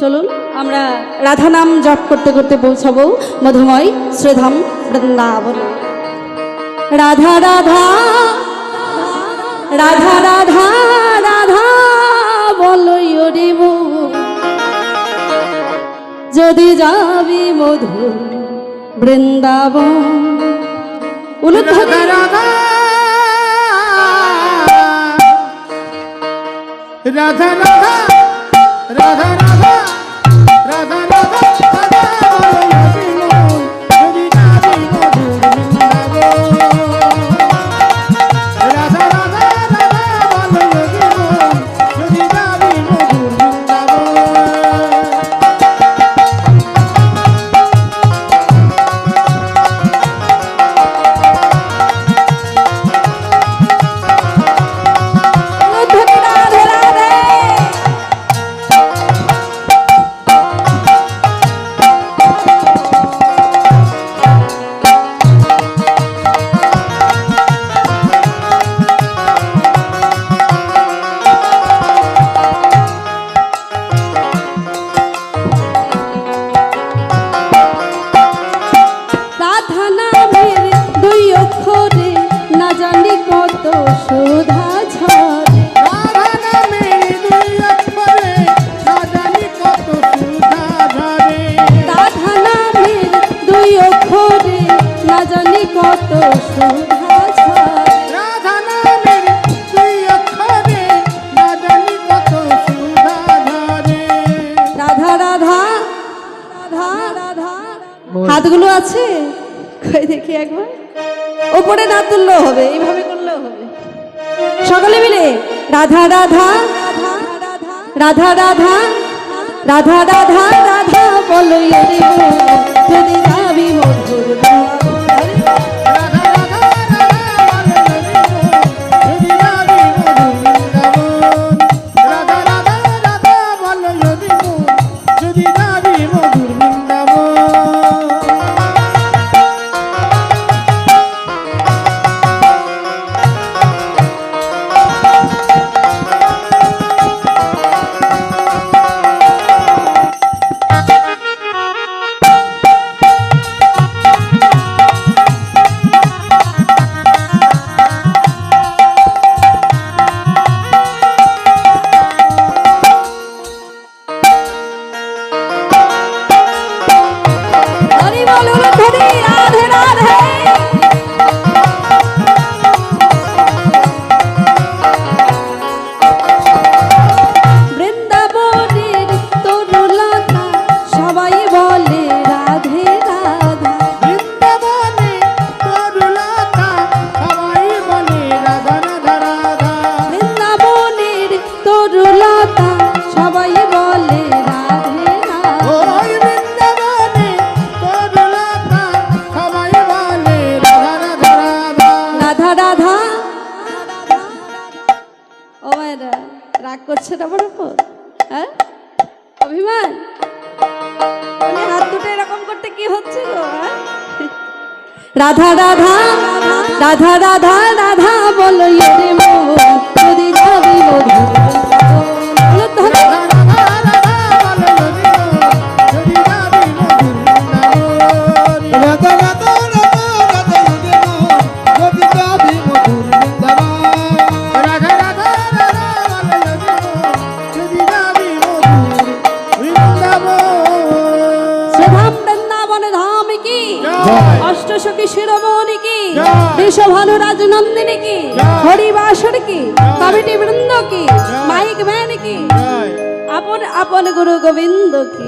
চলুন, আমরা রাধা নাম জপ করতে করতে পৌঁছাবো মধুময় শ্রীধাম বৃন্দাবন। রাধা রাধা রাধা রাধা রাধা, বলই যদি যাবি মধু বৃন্দাবন রাধা রাধা রাধা রাধা কত সুধা রাধা নামের তুই অক্ষরে রাধানি কত সুধা ধারে রাধা রাধা রাধা রাধা হাতগুলো আছে? কই দেখি একবার। ওপরে না তুললেও হবে, এইভাবে সকলে মিলে রাধা রাধা রাধা রাধা রাধা রাধা রাধা বলো যদি যাবি রাগ করছে আমার উপর? হ্যাঁ? অভিমান? মানে হাত দুটো এরকম করতে কি হচ্ছে গো হ্যাঁ? রাধা রাধা রাধা রাধা রাধা বলো কি জয়। অষ্টসখী শিরোমণি কি? বিশ্বভানু রাজনন্দিনী কি। হরিবাসর কি? কমিটি বৃন্দ কি। মাইক ম্যান কি? আপন আপন গুরু গোবিন্দ কি?